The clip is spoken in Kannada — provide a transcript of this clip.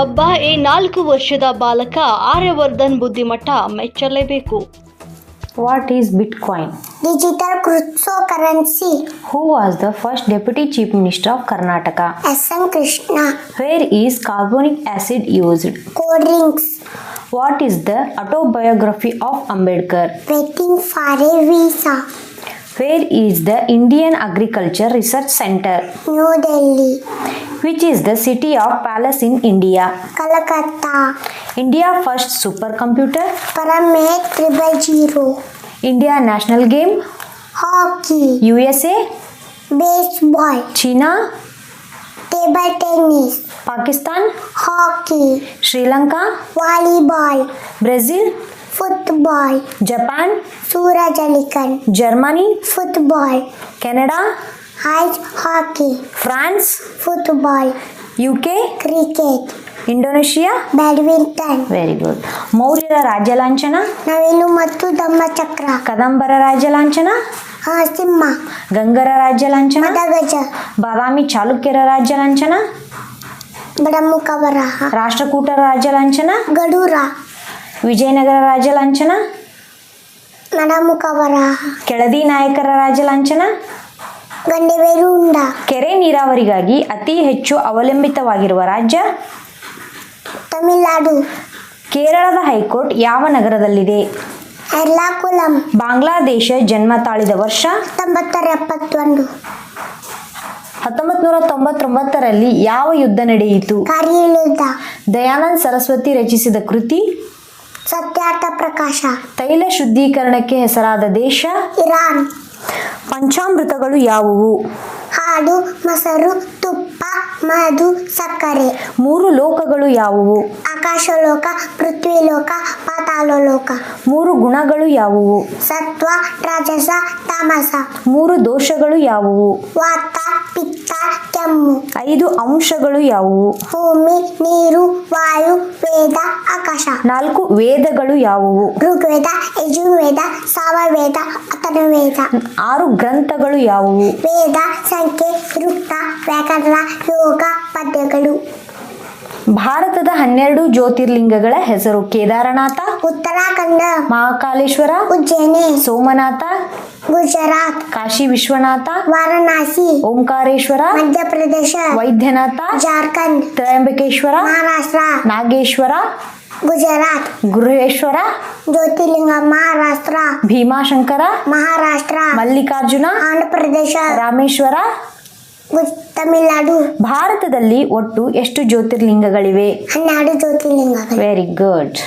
ಒಬ್ಬ ಈ ನಾಲ್ಕು ವರ್ಷದ ಬಾಲಕ Aryavardhan ಬುದ್ಧಿಮಟ್ಟ ಮೆಚ್ಚಲೇಬೇಕು What is Bitcoin? digital cryptocurrency Who was the first Deputy Chief Minister of Karnataka? SN Krishna Where is carbonic acid used? cold drinks What is the autobiography of Ambedkar? waiting for a visa Where is the Indian Agriculture Research Center? New Delhi Which is the city of Palace in India? Kolkata India first supercomputer? Paramet triple zero India national game? hockey USA? baseball China? table tennis Pakistan? hockey Sri Lanka? volleyball Brazil? Football. Japan? Germany Germany? football. Canada? ice hockey. France? football. UK? cricket. Indonesia badminton very good ಮೌರ್ಯರ ರಾಜ್ಯ ಲಾಂಛನ ನವಿಲು ಮತ್ತು ಧಮ್ಮಚಕ್ರ ಕದಂಬರ ರಾಜ್ಯ ಲಾಂಛನ ಸಿಂಹ ಗಂಗರ ರಾಜ್ಯ ಲಾಂಛನ ಮದಗಜ ಬಾದಾಮಿ ಚಾಲುಕ್ಯರ ರಾಜ್ಯ ಲಾಂಛನ ವರಹ ರಾಷ್ಟ್ರಕೂಟರ ರಾಜ್ಯ ಲಾಂಛನ ಗಡೂರ ವಿಜಯನಗರ ರಾಜ್ಯ ಲಾಂಛನ? ಕೆಳದಿ ನಾಯಕರ ರಾಜ್ಯ ಲಾಂಛನ? ಗಂಡೆಬೇರು ಉಂಡ. ಕೆರೆ ನೀರಾವರಿಗಾಗಿ ಅತಿ ಹೆಚ್ಚು ಅವಲಂಬಿತವಾಗಿರುವ ರಾಜ್ಯ? ತಮಿಳುನಾಡು. ಕೇರಳದ ಹೈಕೋರ್ಟ್ ಯಾವ ನಗರದಲ್ಲಿದೆ? ಎರ್ಲಾಕುಲಂ. ಬಾಂಗ್ಲಾದೇಶ ಜನ್ಮ ತಾಳಿದ ವರ್ಷ? ಹತ್ತೊಂಬತ್ತರ ಎಪ್ಪತ್ತೊಂದು. ಹತ್ತೊಂಬತ್ತು ನೂರ ತೊಂಬತ್ತೊಂಬತ್ತರಲ್ಲಿ ಯಾವ ಯುದ್ಧ ನಡೆಯಿತು? ದಯಾನಂದ್ ಸರಸ್ವತಿ ರಚಿಸಿದ ಕೃತಿ? ಸತ್ಯಾರ್ಥ ಪ್ರಕಾಶ. ತೈಲ ಶುದ್ಧೀಕರಣಕ್ಕೆ ಹೆಸರಾದ ದೇಶ? ಇರಾನ್. ಪಂಚಾಮೃತಗಳು ಯಾವುವು? ಹಾಲು ಮೊಸರು ತುಪ್ಪ ಮಧು ಸಕ್ಕರೆ. ಮೂರು ಲೋಕಗಳು ಯಾವುವು? ಆಕಾಶಲೋಕ ಪೃಥ್ವಿಲೋಕ ಪಾತಾಳಲೋಕ. ಮೂರು ಗುಣಗಳು ಯಾವುವು? ಸತ್ವ ರಾಜಸ ತಾಮಸ. ಮೂರು ದೋಷಗಳು ಯಾವುವು? ವಾತ ಪಿತ್ತ. ಕೆಮ್ಮು ಐದು ಅಂಶಗಳು ಯಾವುವು? ಭೂಮಿ ನೀರು ವಾಯು ವೇದ ಆಕಾಶ. ನಾಲ್ಕು ವೇದಗಳು ಯಾವುವು? ಋಗ್ವೇದ ಯಜುರ್ವೇದ ಸಾಮವೇದ ಅಥರ್ವೇದ ಆರು ಗ್ರಂಥಗಳು ಯಾವುವು? ವೇದ ಸಂಖ್ಯೆ ವೃತ್ತ ವ್ಯಾಕರಣ ಯೋಗ ಪದ್ಯಗಳು. ಭಾರತದ ಹನ್ನೆರಡು ಜ್ಯೋತಿರ್ಲಿಂಗಗಳ ಹೆಸರು ಕೇದಾರನಾಥ ಉತ್ತರಾಖಂಡ ಮಹಾಕಾಲೇಶ್ವರ ಉಜ್ಜಯಿನಿ. ಸೋಮನಾಥ ಗುಜರಾತ್ ಕಾಶಿ ವಿಶ್ವನಾಥ ವಾರಣಾಸಿ ಓಂಕಾರೇಶ್ವರ ಮಧ್ಯಪ್ರದೇಶ ವೈದ್ಯನಾಥ ಜಾರ್ಖಂಡ್ ತ್ರಯಂಬಕೇಶ್ವರ ಮಹಾರಾಷ್ಟ್ರ ನಾಗೇಶ್ವರ ಗುಜರಾತ್ ಗೃಹೇಶ್ವರ ಜ್ಯೋತಿರ್ಲಿಂಗ ಮಹಾರಾಷ್ಟ್ರ ಭೀಮಾಶಂಕರ ಮಹಾರಾಷ್ಟ್ರ ಮಲ್ಲಿಕಾರ್ಜುನ ಆಂಧ್ರ ಪ್ರದೇಶ ರಾಮೇಶ್ವರ ತಮಿಳುನಾಡು. ಭಾರತದಲ್ಲಿ ಒಟ್ಟು ಎಷ್ಟು ಜ್ಯೋತಿರ್ಲಿಂಗಗಳಿವೆ? ಹನ್ನೆರಡು ಜ್ಯೋತಿರ್ಲಿಂಗ ವೆರಿ ಗುಡ್